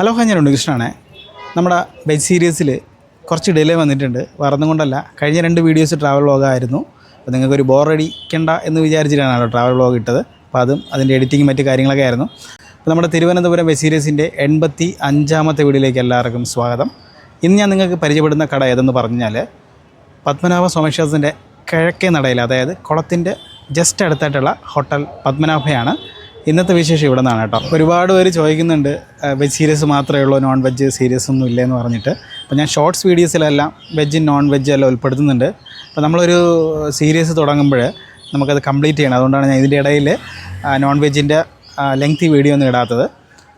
Hello ഹാ ഞാൻ ഉണ്ണികൃഷ്ണനാണ്. നമ്മുടെ വെജ് സീരീസിൽ കുറച്ച് ഡിലേ വന്നിട്ടുണ്ട്. വേറൊന്നും കൊണ്ടല്ല. കഴിഞ്ഞ രണ്ട് വീഡിയോസ് ട്രാവൽ വ്ളോഗായിരുന്നു അപ്പോൾ നിങ്ങൾക്കൊരു ബോറടിക്കണ്ട എന്ന് വിചാരിച്ചിട്ടാണ് ട്രാവൽ വ്ളോഗ് ഇട്ടത്. അപ്പോൾ അതും അതിന്റെ എഡിറ്റിംഗ് മറ്റു കാര്യങ്ങളൊക്കെ ആയിരുന്നു. അപ്പോൾ നമ്മുടെ തിരുവനന്തപുരം വെജ് സീരീസിന്റെ എൺപത്തി അഞ്ചാമത്തെ വീഡിയോയിലേക്ക് എല്ലാവർക്കും സ്വാഗതം. ഇന്ന് ഞാൻ നിങ്ങൾക്ക് പരിചയപ്പെടുന്ന കട ഏതെന്ന് പറഞ്ഞാൽ പത്മനാഭ സ്വാമിക്ഷേത്രത്തിന്റെ കിഴക്കേ നടയിൽ അതായത് കുളത്തിന്റെ ജസ്റ്റ് അടുത്തായിട്ടുള്ള ഹോട്ടൽ പത്മനാഭയാണ്. ഇന്നത്തെ വിശേഷം ഇവിടെ നിന്നാണ് കേട്ടോ. ഒരുപാട് പേര് ചോദിക്കുന്നുണ്ട് വെജ് സീരിയസ് മാത്രമേ ഉള്ളൂ നോൺ വെജ് സീരിയസ് ഒന്നും ഇല്ലയെന്ന് പറഞ്ഞിട്ട്. അപ്പോൾ ഞാൻ ഷോർട്സ് വീഡിയോസിലെല്ലാം വെജ് നോൺ വെജ് എല്ലാം ഉൾപ്പെടുത്തുന്നുണ്ട്. അപ്പോൾ നമ്മളൊരു സീരീസ് തുടങ്ങുമ്പോൾ നമുക്കത് കംപ്ലീറ്റ് ചെയ്യണം. അതുകൊണ്ടാണ് ഞാൻ ഇതിന്റെ ഇടയിൽ നോൺ വെജിന്റെ ലെങ്തി വീഡിയോ ഒന്നും ഇടാത്തത്.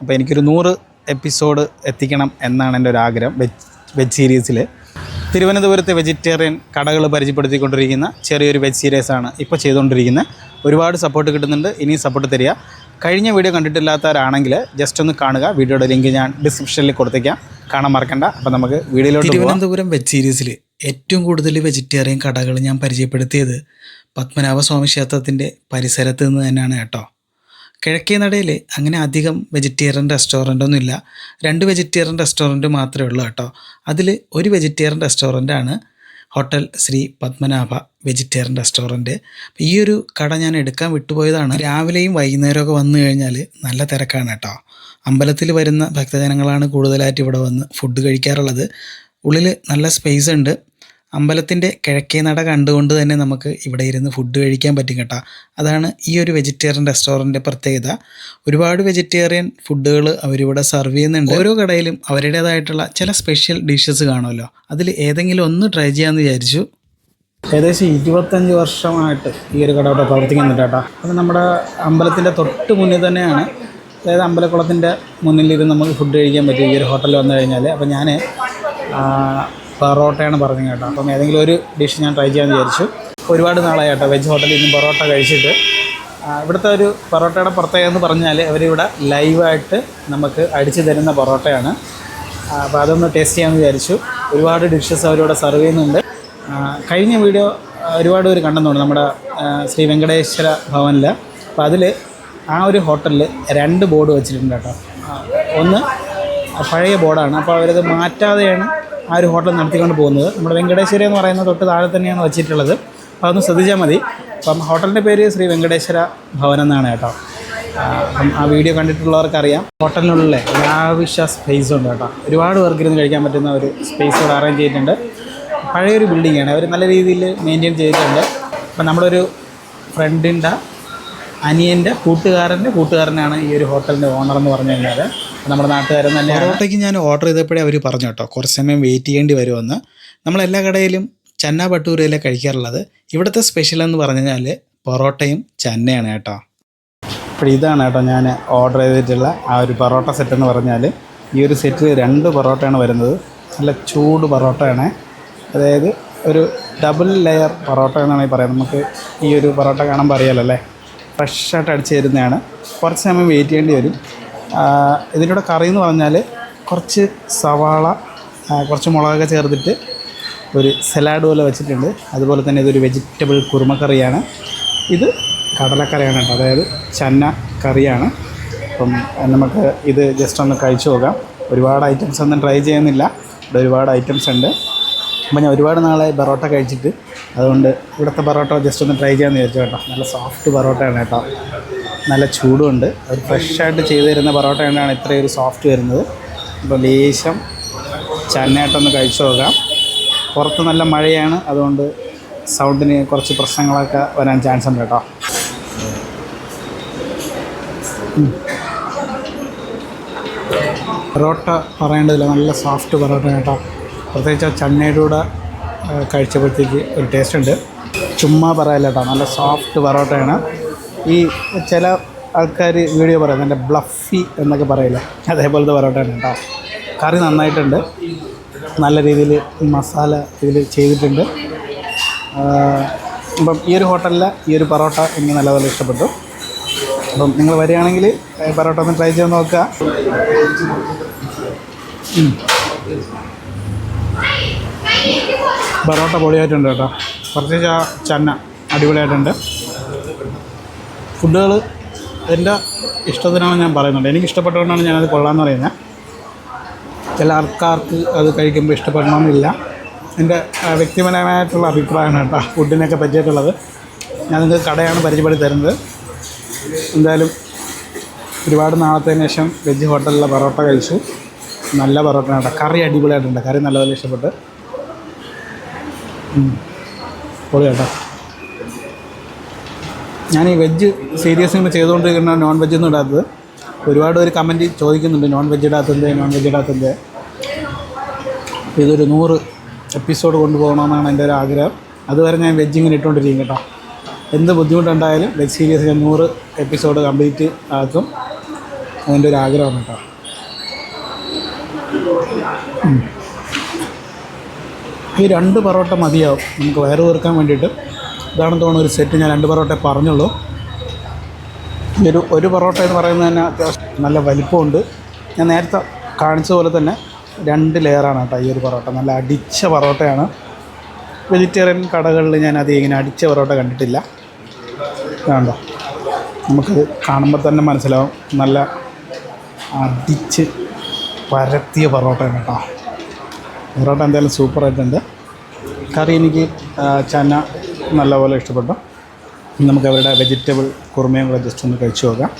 അപ്പോൾ എനിക്കൊരു നൂറ് എപ്പിസോഡ് എത്തിക്കണം എന്നാണ് എന്റെ ഒരു ആഗ്രഹം വെജ് വെജ് സീരീസിൽ തിരുവനന്തപുരത്തെ വെജിറ്റേറിയൻ കടകൾ പരിചയപ്പെടുത്തിക്കൊണ്ടിരിക്കുന്ന ചെറിയൊരു വെജ് സീരീസാണ് ഇപ്പോൾ ചെയ്തുകൊണ്ടിരിക്കുന്നത്. ഒരുപാട് സപ്പോർട്ട് കിട്ടുന്നുണ്ട്. ഇനിയും സപ്പോർട്ട് തരിക. കഴിഞ്ഞ വീഡിയോ കണ്ടിട്ടില്ലാത്തവരാണെങ്കിൽ ജസ്റ്റ് ഒന്ന് കാണുക. വീഡിയോയുടെ ലിങ്ക് ഞാൻ ഡിസ്ക്രിപ്ഷനിൽ കൊടുത്തേക്കാം. കാണാൻ മറക്കണ്ട. അപ്പം നമുക്ക് വീഡിയോയിലോട്ട് തിരുവനന്തപുരം വെജ് സീരീസിൽ ഏറ്റവും കൂടുതൽ വെജിറ്റേറിയൻ കടകൾ ഞാൻ പരിചയപ്പെടുത്തിയത് പത്മനാഭസ്വാമി ക്ഷേത്രത്തിന്റെ പരിസരത്ത് നിന്ന് തന്നെയാണ് കേട്ടോ. കിഴക്കേ നടയിൽ അങ്ങനെ അധികം വെജിറ്റേറിയൻ റെസ്റ്റോറന്റ് ഒന്നുമില്ല രണ്ട് വെജിറ്റേറിയൻ റെസ്റ്റോറന്റ് മാത്രമേ ഉള്ളൂ കേട്ടോ. അതിൽ ഒരു vegetarian റെസ്റ്റോറന്റാണ് hotel Shri Padmanabha vegetarian restaurant ഈ ഒരു കട ഞാൻ എടുക്കാൻ വിട്ടുപോയതാണ്. രാവിലെയും വൈകുന്നേരമൊക്കെ വന്നു കഴിഞ്ഞാൽ നല്ല തിരക്കാണ് കേട്ടോ. അമ്പലത്തിൽ വരുന്ന ഭക്തജനങ്ങളാണ് കൂടുതലായിട്ട് ഇവിടെ വന്ന് ഫുഡ് കഴിക്കാറുള്ളത്. ഉള്ളിൽ നല്ല സ്പേസ് ഉണ്ട്. അമ്പലത്തിന്റെ കിഴക്കേ നട കണ്ടുകൊണ്ട് തന്നെ നമുക്ക് ഇവിടെ ഇരുന്ന് ഫുഡ് കഴിക്കാൻ പറ്റും കേട്ടോ. അതാണ് ഈ ഒരു വെജിറ്റേറിയൻ റെസ്റ്റോറന്റിന്റെ പ്രത്യേകത. ഒരുപാട് വെജിറ്റേറിയൻ ഫുഡുകൾ അവരിവിടെ സെർവ് ചെയ്യുന്നുണ്ട്. ഓരോ കടയിലും അവരുടേതായിട്ടുള്ള ചില സ്പെഷ്യൽ ഡിഷസ് കാണുമല്ലോ. അതിൽ ഏതെങ്കിലും ഒന്ന് ട്രൈ ചെയ്യാമെന്ന് വിചാരിച്ചു. ഏകദേശം ഇരുപത്തഞ്ച് വർഷമായിട്ട് ഈ ഒരു കട ഇവിടെ പ്രവർത്തിക്കുന്നുണ്ട് കേട്ടോ. അത് നമ്മുടെ അമ്പലത്തിന്റെ തൊട്ട് മുന്നിൽ തന്നെയാണ്. അതായത് അമ്പലക്കുളത്തിന്റെ മുന്നിലിരുന്ന് നമുക്ക് ഫുഡ് കഴിക്കാൻ പറ്റും. ഈ ഒരു ഹോട്ടലിൽ വന്നു കഴിഞ്ഞാൽ അപ്പോൾ ഞാൻ പൊറോട്ടയാണ് പറഞ്ഞു കേട്ടോ. അപ്പം ഏതെങ്കിലും ഒരു ഡിഷ് ഞാൻ ട്രൈ ചെയ്യാമെന്ന് വിചാരിച്ചു. ഒരുപാട് നാളായി കേട്ടോ വെജ് ഹോട്ടലിൽ നിന്ന് പൊറോട്ട കഴിച്ചിട്ട്. ഇവിടുത്തെ ഒരു പൊറോട്ടയുടെ പ്രത്യേകത എന്ന് പറഞ്ഞാൽ അവരിവിടെ ലൈവായിട്ട് നമുക്ക് അടിച്ചു തരുന്ന പൊറോട്ടയാണ്. അപ്പോൾ അതൊന്ന് ടേസ്റ്റ് ചെയ്യാമെന്ന് വിചാരിച്ചു. ഒരുപാട് ഡിഷസ് അവരിവിടെ സെർവ് ചെയ്യുന്നുണ്ട്. കഴിഞ്ഞ വീഡിയോ ഒരുപാട് പേര് കണ്ടെന്നുണ്ട് നമ്മുടെ ശ്രീ വെങ്കടേശ്വര ഭവനിൽ അപ്പോൾ അതിൽ ആ ഒരു ഹോട്ടലിൽ രണ്ട് ബോർഡ് വെച്ചിട്ടുണ്ട് കേട്ടോ. ഒന്ന് പഴയ ബോർഡാണ് അപ്പോൾ അവരത് മാറ്റാതെയാണ് ആ ഒരു ഹോട്ടൽ നടത്തിക്കൊണ്ട് പോകുന്നത്. നമ്മുടെ വെങ്കടേശ്വര എന്ന് പറയുന്ന തൊട്ട് താഴെ തന്നെയാണ് വെച്ചിട്ടുള്ളത്. അപ്പോൾ അതൊന്ന് ശ്രദ്ധിച്ചാൽ മതി. അപ്പം ഹോട്ടലിന്റെ പേര് ശ്രീ വെങ്കടേശ്വര ഭവൻ എന്നാണ് കേട്ടോ. അപ്പം ആ വീഡിയോ കണ്ടിട്ടുള്ളവർക്കറിയാം. ഹോട്ടലിനുള്ളിൽ ലാവിഷ സ്പേസ് ഉണ്ട് കേട്ടോ. ഒരുപാട് പേർക്ക് ഇരുന്ന് കഴിക്കാൻ പറ്റുന്ന ഒരു സ്പേസ് ഇവിടെ അറേഞ്ച് ചെയ്തിട്ടുണ്ട്. പഴയൊരു ബിൽഡിംഗ് ആണ്. അവർ നല്ല രീതിയിൽ മെയിന്റെയിൻ ചെയ്തിട്ടുണ്ട്. അപ്പം നമ്മുടെ ഒരു ഫ്രണ്ടിന്റെ അനിയന്റെ കൂട്ടുകാരന്റെ കൂട്ടുകാരനാണ് ഈ ഒരു ഹോട്ടലിന്റെ ഓണർ എന്ന് പറഞ്ഞു കഴിഞ്ഞാൽ നമ്മുടെ നാട്ടുകാരും തന്നെ പൊറോട്ടയ്ക്ക് ഞാൻ ഓർഡർ ചെയ്തപ്പോഴേ അവർ പറഞ്ഞു കേട്ടോ കുറച്ച് സമയം വെയിറ്റ് ചെയ്യേണ്ടി വരുമെന്ന്. നമ്മളെല്ലാ കടയിലും ചന്ന ഭട്ടൂരയിലെ കഴിക്കാറുള്ളത്. ഇവിടുത്തെ സ്പെഷ്യൽ എന്ന് പറഞ്ഞു കഴിഞ്ഞാൽ പൊറോട്ടയും ചന്നയാണ് കേട്ടോ. അപ്പോൾ ഇതാണ് കേട്ടോ ഞാൻ ഓർഡർ ചെയ്തിട്ടുള്ള ആ ഒരു പൊറോട്ട സെറ്റ് എന്ന് പറഞ്ഞാൽ. ഈ ഒരു സെറ്റിൽ രണ്ട് പൊറോട്ടയാണ് വരുന്നത്. നല്ല ചൂട് പൊറോട്ടയാണ്. അതായത് ഒരു ഡബിൾ ലെയർ പൊറോട്ട എന്നാണ് പറയുന്നത്. നമുക്ക് ഈ ഒരു പൊറോട്ട കാണാൻ അറിയാലോ അല്ലേ? ഫ്രഷായിട്ട് അടിച്ച് തരുന്നതാണ്. കുറച്ച് സമയം വെയിറ്റ് ചെയ്യേണ്ടി വരും. ഇതിന്റെ കറി എന്ന് പറഞ്ഞാൽ കുറച്ച് സവാള കുറച്ച് മുളകൊക്കെ ചേർത്തിട്ട് ഒരു സലാഡ് പോലെ വെച്ചിട്ടുണ്ട്. അതുപോലെ തന്നെ ഇതൊരു വെജിറ്റബിൾ കുറുമക്കറിയാണ്. ഇത് കടലക്കറിയാണ് കേട്ടോ. അതായത് ചന്ന കറിയാണ്. അപ്പം നമുക്ക് ഇത് ജസ്റ്റ് ഒന്ന് കഴിച്ചു നോക്കാം. ഒരുപാട് ഐറ്റംസ് ഒന്നും ട്രൈ ചെയ്യുന്നില്ല. ഇവിടെ ഒരുപാട് ഐറ്റംസ് ഉണ്ട്. അപ്പം ഞാൻ ഒരുപാട് നാളെ പൊറോട്ട കഴിച്ചിട്ട് അതുകൊണ്ട് ഇവിടുത്തെ പൊറോട്ട ജസ്റ്റ് ഒന്ന് ട്രൈ ചെയ്യാമെന്ന് വിചാരിച്ചു കേട്ടോ. നല്ല സോഫ്റ്റ് പൊറോട്ടയാണ് കേട്ടോ. നല്ല ചൂടുണ്ട്. അത് ഫ്രഷായിട്ട് ചെയ്ത് തരുന്ന പൊറോട്ട കൊണ്ടാണ് ഇത്രയും ഒരു സോഫ്റ്റ് വരുന്നത്. അപ്പോൾ ലേശം ചന്നായിട്ടൊന്ന് കഴിച്ചു നോക്കാം. പുറത്ത് നല്ല മഴയാണ് അതുകൊണ്ട് സൗണ്ടിന് കുറച്ച് പ്രശ്നങ്ങളൊക്കെ വരാൻ ചാൻസ് ഉണ്ട് കേട്ടോ. പൊറോട്ട പറയേണ്ടതില്ല നല്ല സോഫ്റ്റ് പൊറോട്ട കേട്ടോ. പ്രത്യേകിച്ച് ആ ചന്നയുടെ കൂടെ കഴിച്ചപ്പോഴത്തേക്ക് ഒരു ടേസ്റ്റ് ഉണ്ട്. ചുമ്മാ പറയല്ല കേട്ടോ നല്ല സോഫ്റ്റ് പൊറോട്ടയാണ്. ഈ ചില ആൾക്കാർ വീഡിയോ പറയുന്നത് എന്റെ ബ്ലഫി എന്നൊക്കെ പറയില്ല? അതേപോലത്തെ പൊറോട്ടയാണ് കേട്ടോ. കറി നന്നായിട്ടുണ്ട്. നല്ല രീതിയിൽ മസാല ഇതിൽ ചെയ്തിട്ടുണ്ട്. അപ്പം ഈ ഒരു ഹോട്ടലിൽ ഈ ഒരു പൊറോട്ട എനിക്ക് നല്ലപോലെ ഇഷ്ടപ്പെട്ടു. അപ്പം നിങ്ങൾ വരികയാണെങ്കിൽ പൊറോട്ട ഒന്ന് ട്രൈ ചെയ്ത് നോക്കുക. പൊറോട്ട പൊളിയായിട്ടുണ്ട് കേട്ടോ. ആ ചന്ന അടിപൊളിയായിട്ടുണ്ട്. ഫുഡുകൾ എന്റെ ഇഷ്ടത്തിനാണ് ഞാൻ പറയുന്നത്. എനിക്ക് ഇഷ്ടപ്പെട്ടുകൊണ്ടാണ് ഞാനത് കൊള്ളാമെന്ന് പറയുന്നത്. ചില ആൾക്കാർക്ക് അത് കഴിക്കുമ്പോൾ ഇഷ്ടപ്പെടണമെന്നില്ല. എന്റെ വ്യക്തിപരമായിട്ടുള്ള അഭിപ്രായമാണ് കേട്ടോ ഫുഡിനൊക്കെ പറ്റിയിട്ടുള്ളത്. ഞാൻ നിങ്ങൾക്ക് കടയാണ് പരിചയപ്പെടുത്തി തരുന്നത്. എന്തായാലും ഒരുപാട് നാളത്തെ ശേഷം വെജ് ഹോട്ടലിലെ പൊറോട്ട കഴിച്ചു. നല്ല പൊറോട്ട കേട്ടോ. കറി അടിപൊളിയായിട്ടുണ്ട്. കറി നല്ലപോലെ ഇഷ്ടപ്പെട്ട്. പൊളി കേട്ടോ ഞാൻ ഈ വെജ് സീരിയസ് ഇങ്ങനെ ചെയ്തുകൊണ്ടിരിക്കുന്ന നോൺ വെജ് ഒന്നും ഇടാത്തത്. ഒരുപാട് ഒരു കമന്റ് ചോദിക്കുന്നുണ്ട് നോൺ വെജ് ഇടാത്തത് നോൺ വെജ് ഇടാത്തത്. ഇതൊരു നൂറ് എപ്പിസോഡ് കൊണ്ടുപോകണമെന്നാണ് എന്റെ ഒരു ആഗ്രഹം. അതുവരെ ഞാൻ വെജ് ഇങ്ങനെ ഇട്ടുകൊണ്ടിരിക്കും കേട്ടോ. എന്ത് ബുദ്ധിമുട്ടുണ്ടായാലും വെജ് സീരിയസ് ഞാൻ നൂറ് എപ്പിസോഡ് കംപ്ലീറ്റ് ആക്കും. അതിന്റെ ഒരു ആഗ്രഹമാണ് കേട്ടോ. ഈ രണ്ട് പൊറോട്ട മതിയാവും. നമുക്ക് വയറ് തീർക്കാൻ വേണ്ടിയിട്ട്. ഇതാണെന്ന് തോന്നുന്നു ഒരു സെറ്റ് ഞാൻ രണ്ട് പൊറോട്ട പറഞ്ഞുള്ളൂ. ഒരു ഒരു പൊറോട്ട എന്ന് പറയുന്നത് തന്നെ അത്യാവശ്യം നല്ല വലിപ്പമുണ്ട്. ഞാൻ നേരത്തെ കാണിച്ച പോലെ തന്നെ രണ്ട് ലെയറാണ് കേട്ടോ ഈ ഒരു പൊറോട്ട. നല്ല അടിച്ച പൊറോട്ടയാണ്. വെജിറ്റേറിയൻ കടകളിൽ ഞാൻ അത് ഇങ്ങനെ അടിച്ച പൊറോട്ട കണ്ടിട്ടില്ല. വേണ്ടോ നമുക്കത് കാണുമ്പോൾ തന്നെ മനസ്സിലാവും. നല്ല അടിച്ച് പരത്തിയ പൊറോട്ടയാണ് കേട്ടോ. പൊറോട്ട എന്തായാലും സൂപ്പറായിട്ടുണ്ട് കറി എനിക്ക് ചന്ന ചന നല്ലപോലെ ഇഷ്ടപ്പെട്ടു. നമുക്ക് അവരുടെ വെജിറ്റബിൾ കുറുമയും കൂടെ ജസ്റ്റ് ഒന്ന് കഴിച്ചു നോക്കാം.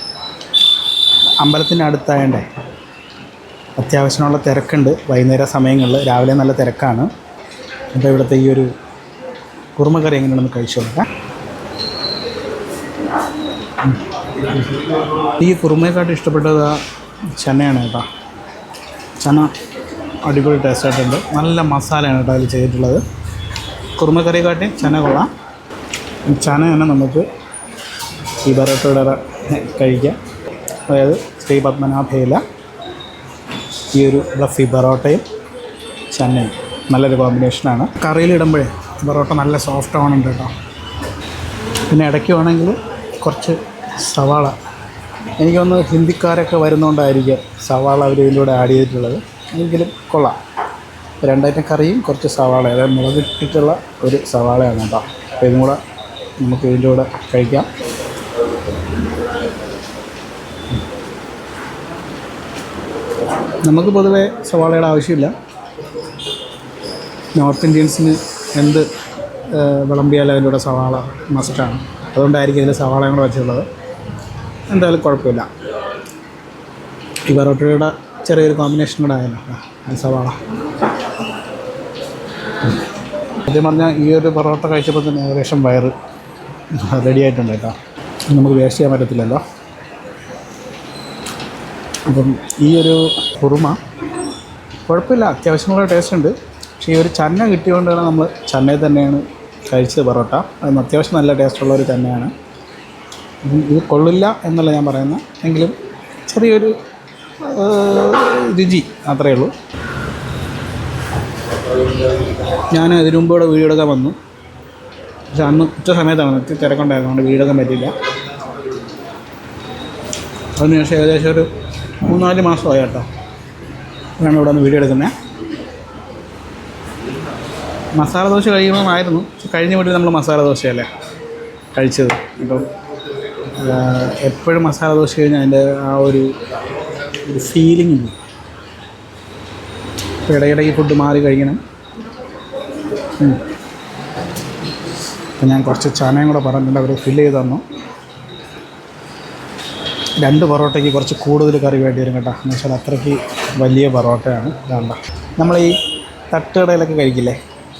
അമ്പലത്തിന്റെ അടുത്തായണ്ടേ അത്യാവശ്യമുള്ള തിരക്കുണ്ട്. വൈകുന്നേര സമയങ്ങളിൽ രാവിലെ നല്ല തിരക്കാണ്. അപ്പോൾ ഇവിടുത്തെ ഈ ഒരു കുറുമക്കറി എങ്ങനെയാണെന്ന് കഴിച്ചു നോക്കാം. ഈ കുറുമയെക്കാട്ടും ഇഷ്ടപ്പെട്ടത് ചെന്നയാണ് കേട്ടോ. ചന അടിപൊളി ടേസ്റ്റ് ആയിട്ടുണ്ട്. നല്ല മസാലയാണ് കേട്ടോ അതിൽ ചെയ്തിട്ടുള്ളത്. കുറുമക്കറിയെക്കാട്ടി ചെന്ന കൊള്ളാം. ചന തന്നെ നമുക്ക് ഈ ബറോട്ടയുടെ കഴിക്കാം. അതായത് ശ്രീ പത്മനാഭയില ഈ ഒരു ബ്ലഫി പൊറോട്ടയും ചന്നയും നല്ലൊരു കോമ്പിനേഷനാണ് കറിയിലിടുമ്പോഴേ പൊറോട്ട നല്ല സോഫ്റ്റ് ആവണം കേട്ടോ. പിന്നെ ഇടയ്ക്ക് വേണമെങ്കിൽ കുറച്ച് സവാള. എനിക്കൊന്ന് ഹിന്ദിക്കാരൊക്കെ വരുന്നതുകൊണ്ടായിരിക്കും സവാള അവർ ഇതിലൂടെ ആഡ് ചെയ്തിട്ടുള്ളത്. എങ്കിലും കൊള്ളാം. രണ്ടായിരം കറിയും കുറച്ച് സവാള. അതായത് മുളകിട്ടിട്ടുള്ള ഒരു സവാളയാണ് കേട്ടോ. അപ്പോൾ ഇതും കൂടെ നമുക്ക് ഇതിന്റെ കൂടെ കഴിക്കാം. നമുക്ക് പൊതുവേ സവാളയുടെ ആവശ്യമില്ല. നോർത്ത് ഇന്ത്യൻസിന് എന്ത് വിളമ്പിയാലും അതിന്റെ സവാള മസ്റ്റാണ് അതുകൊണ്ടായിരിക്കും ഇതിൽ സവാള കൂടെ വെച്ചിട്ടുള്ളത്. എന്തായാലും കുഴപ്പമില്ല. ഈ പൊറോട്ടയുടെ ചെറിയൊരു കോമ്പിനേഷൻ കൂടെ ആയല്ലോ ആ സവാള. സത്യം പറഞ്ഞാൽ ഈ ഒരു പൊറോട്ട കഴിച്ചപ്പോൾ തന്നെ ഏകദേശം വയറ് റെഡി ആയിട്ടുണ്ട് കേട്ടോ. നമുക്ക് വേസ്റ്റ് ചെയ്യാൻ പറ്റത്തില്ലല്ലോ. അപ്പം ഈ ഒരു കുറുമ കുഴപ്പമില്ല അത്യാവശ്യമുള്ള ടേസ്റ്റ് ഉണ്ട്. പക്ഷേ ഈ ഒരു ചന്ന കിട്ടിയതുകൊണ്ടാണ് നമ്മൾ ചന്നയിൽ തന്നെയാണ് കഴിച്ചത് പൊറോട്ട. അത് അത്യാവശ്യം നല്ല ടേസ്റ്റുള്ള ഒരു തന്നെയാണ് ഉം, ഇത് കൊള്ളില്ല എന്നല്ല ഞാൻ പറയുന്നത്. എങ്കിലും ചെറിയൊരു രുചി അത്രയേ ഉള്ളൂ. ഞാൻ ഇതിനു മുമ്പ് വീഡിയോ എടുക്കാൻ വന്നു. പക്ഷെ അന്ന് ഉച്ച സമയത്താണ് ഒത്തിരി തിരക്കുണ്ടായിരുന്നു വീടൊന്നും പറ്റില്ല അതിനുശേഷം ഏകദേശം ഒരു മൂന്നാൽ മാസമായി കേട്ടോ. ഞാൻ ഇവിടെ നിന്ന് വീഡിയോ എടുക്കുന്നത്. മസാല ദോശ കഴിക്കണമെന്നായിരുന്നു കഴിഞ്ഞ വീട്ടിൽ നമ്മൾ മസാല ദോശയല്ലേ കഴിച്ചത്. അപ്പം എപ്പോഴും മസാല ദോശ കഴിഞ്ഞാൽ അതിന്റെ ആ ഒരു ഒരു ഫീലിംഗ് ഉണ്ട്. ഇടയ്ക്കിടയ്ക്ക് ഫുഡ് മാറി കഴിക്കണം. അപ്പം ഞാൻ കുറച്ച് ചനയും കൂടെ പറഞ്ഞിട്ടുണ്ട് അവർ ഫില്ല് ചെയ്ത് തന്നു. രണ്ട് പൊറോട്ടയ്ക്ക് കുറച്ച് കൂടുതൽ കറി വേണ്ടി വരും കേട്ടോ. എന്ന് വെച്ചാൽ അത്രയ്ക്ക് വലിയ പൊറോട്ടയാണ്. വേണ്ട നമ്മൾ ഈ തട്ടുകടയിലൊക്കെ കഴിക്കില്ലേ?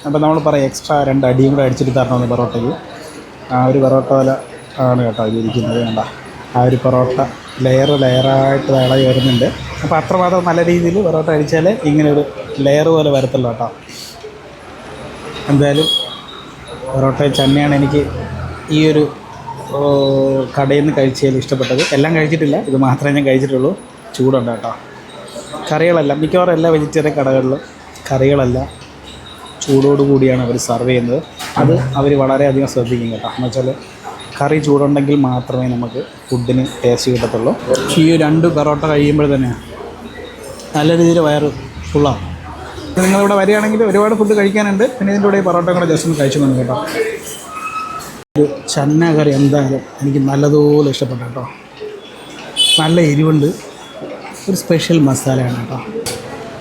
അപ്പോൾ നമ്മൾ പറയും എക്സ്ട്രാ രണ്ട് അടിയും കൂടെ അടിച്ചിട്ട് തരണമെന്ന് പൊറോട്ടയ്ക്ക്. ആ ഒരു പൊറോട്ട പോലെ ആണ് കേട്ടോ ഇരിക്കുന്നത് വേണ്ട ആ ഒരു പൊറോട്ട ലെയർ ലെയറായിട്ട് ഇളകി വരുന്നുണ്ട്. അപ്പോൾ അത്രമാത്രം നല്ല രീതിയിൽ പൊറോട്ട അടിച്ചാൽ ഇങ്ങനെ ഒരു ലെയർ പോലെ വരത്തുള്ളൂ കേട്ടോ. എന്തായാലും പൊറോട്ട ചെന്നൈയാണ് എനിക്ക് ഈ ഒരു കടയിൽ നിന്ന് കഴിച്ചതിൽ ഇഷ്ടപ്പെട്ടത്. എല്ലാം കഴിച്ചിട്ടില്ല ഇത് മാത്രമേ ഞാൻ കഴിച്ചിട്ടുള്ളൂ. ചൂടുണ്ട് കേട്ടോ. കറികളല്ല മിക്കവാറും എല്ലാ വെജിറ്റേറിയൻ കടകളിലും കറികളല്ല ചൂടോട് കൂടിയാണ് അവർ സർവ് ചെയ്യുന്നത്. അത് അവർ വളരെയധികം ശ്രദ്ധിക്കും കേട്ടോ. എന്ന് വെച്ചാൽ കറി ചൂടുണ്ടെങ്കിൽ മാത്രമേ നമുക്ക് ഫുഡിന് ടേസ്റ്റ് കിട്ടത്തുള്ളൂ. ഈ രണ്ട് പൊറോട്ട കഴിയുമ്പോൾ തന്നെ നല്ല രീതിയിൽ വയറ് ഫുള്ളാവും നിങ്ങളിവിടെ വരികയാണെങ്കിൽ ഒരുപാട് ഫുഡ് കഴിക്കാനുണ്ട്. പിന്നെ ഇതിന്റെ കൂടെ പൊറോട്ട കൂടെ ജസ്റ്റ് ഒന്ന് കഴിച്ചു വന്നു കേട്ടോ. ഒരു ചന്ന കറി എന്തായാലും എനിക്ക് നല്ലതുപോലെ ഇഷ്ടപ്പെട്ടു കേട്ടോ. നല്ല എരിവുണ്ട്. ഒരു സ്പെഷ്യൽ മസാലയാണ് കേട്ടോ.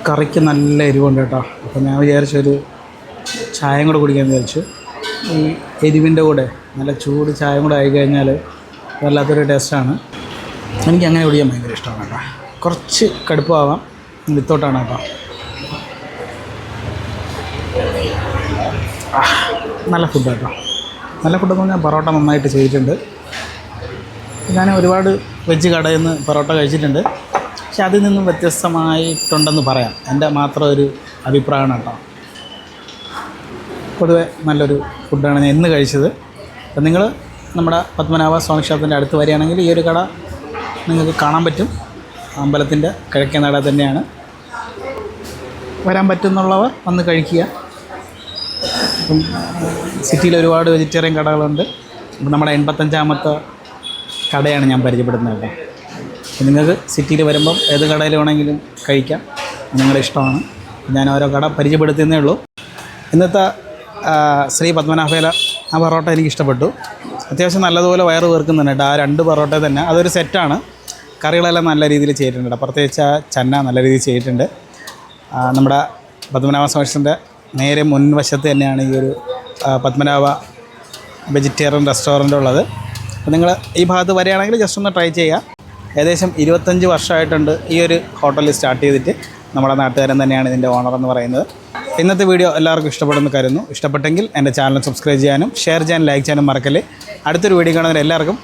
കറിക്ക് നല്ല എരിവുണ്ട് കേട്ടോ. അപ്പോൾ ഞാൻ വിചാരിച്ചൊരു ചായയും കൂടെ കുടിക്കാൻ വിചാരിച്ചു. ഈ എരിവിന്റെ കൂടെ നല്ല ചൂട് ചായയും കൂടെ ആയി കഴിഞ്ഞാൽ വല്ലാത്തൊരു ടേസ്റ്റാണ് എനിക്ക് അങ്ങനെ കുടിക്കാൻ ഭയങ്കര ഇഷ്ടമാണ് കേട്ടോ. കുറച്ച് കടുപ്പമാവാം വിത്തോട്ടാണ് കേട്ടോ. നല്ല ഫുഡ് കേട്ടോ നല്ല ഫുഡെന്ന് പറഞ്ഞാൽ പൊറോട്ട നന്നായിട്ട് ചെയ്തിട്ടുണ്ട്. ഞാൻ ഒരുപാട് വെജ് കടയിൽ നിന്ന് പൊറോട്ട കഴിച്ചിട്ടുണ്ട്. പക്ഷെ അതിൽ നിന്നും വ്യത്യസ്തമായിട്ടുണ്ടെന്ന് പറയാം. എന്റെ മാത്രം ഒരു അഭിപ്രായമാണ് കേട്ടോ. പൊതുവെ നല്ലൊരു ഫുഡാണ് ഞാൻ ഇന്ന് കഴിച്ചത്. അപ്പം നിങ്ങൾ നമ്മുടെ പത്മനാഭ സ്വാമി ക്ഷേത്രത്തിന്റെ അടുത്ത് വരികയാണെങ്കിൽ ഈ ഒരു കട നിങ്ങൾക്ക് കാണാൻ പറ്റും. അമ്പലത്തിന്റെ കിഴക്കേ നട തന്നെയാണ്. വരാൻ പറ്റുന്നുള്ളവർ വന്ന് കഴിക്കുക. അപ്പം സിറ്റിയിൽ ഒരുപാട് വെജിറ്റേറിയൻ കടകളുണ്ട്. അപ്പം നമ്മുടെ എൺപത്തഞ്ചാമത്തെ കടയാണ് ഞാൻ പരിചയപ്പെടുന്നത് കേട്ടോ. നിങ്ങൾക്ക് സിറ്റിയിൽ വരുമ്പം ഏത് കടയിൽ വേണമെങ്കിലും കഴിക്കാം. നിങ്ങളുടെ ഇഷ്ടമാണ്. ഞാൻ ഓരോ കട പരിചയപ്പെടുത്തുന്നേ ഉള്ളൂ. ഇന്നത്തെ ശ്രീ പത്മനാഭേല ആ പൊറോട്ട എനിക്ക് ഇഷ്ടപ്പെട്ടു. അത്യാവശ്യം നല്ലതുപോലെ വയറ് വീർക്കുന്നുണ്ട് ആ രണ്ട് പൊറോട്ട തന്നെ. അതൊരു സെറ്റാണ് കറികളെല്ലാം നല്ല രീതിയിൽ ചെയ്തിട്ടുണ്ട് പ്രത്യേകിച്ച് ചന്ന നല്ല രീതിയിൽ ചെയ്തിട്ടുണ്ട്. നമ്മുടെ പത്മനാഭ സ്വാമിന്റെ നേരെ മുൻവശത്ത് തന്നെയാണ് ഈ ഒരു പത്മനാഭ വെജിറ്റേറിയൻ റെസ്റ്റോറന്റ് ഉള്ളത്. അപ്പോൾ നിങ്ങൾ ഈ ഭാഗത്ത് വരികയാണെങ്കിൽ ജസ്റ്റ് ഒന്ന് ട്രൈ ചെയ്യുക. ഏകദേശം ഇരുപത്തഞ്ച് വർഷമായിട്ടുണ്ട് ഈ ഒരു ഹോട്ടൽ സ്റ്റാർട്ട് ചെയ്തിട്ട്. നമ്മുടെ നാട്ടുകാരൻ തന്നെയാണ് ഇതിന്റെ ഓണർ എന്ന് പറയുന്നത്. ഇന്നത്തെ വീഡിയോ എല്ലാവർക്കും ഇഷ്ടപ്പെടുന്നു കരുതുന്നു. ഇഷ്ടപ്പെട്ടെങ്കിൽ എന്റെ ചാനൽ സബ്സ്ക്രൈബ് ചെയ്യാനും ഷെയർ ചെയ്യാനും ലൈക്ക് ചെയ്യാനും മറക്കല്ലേ. അടുത്തൊരു വീഡിയോ കാണുന്നവർ എല്ലാവർക്കും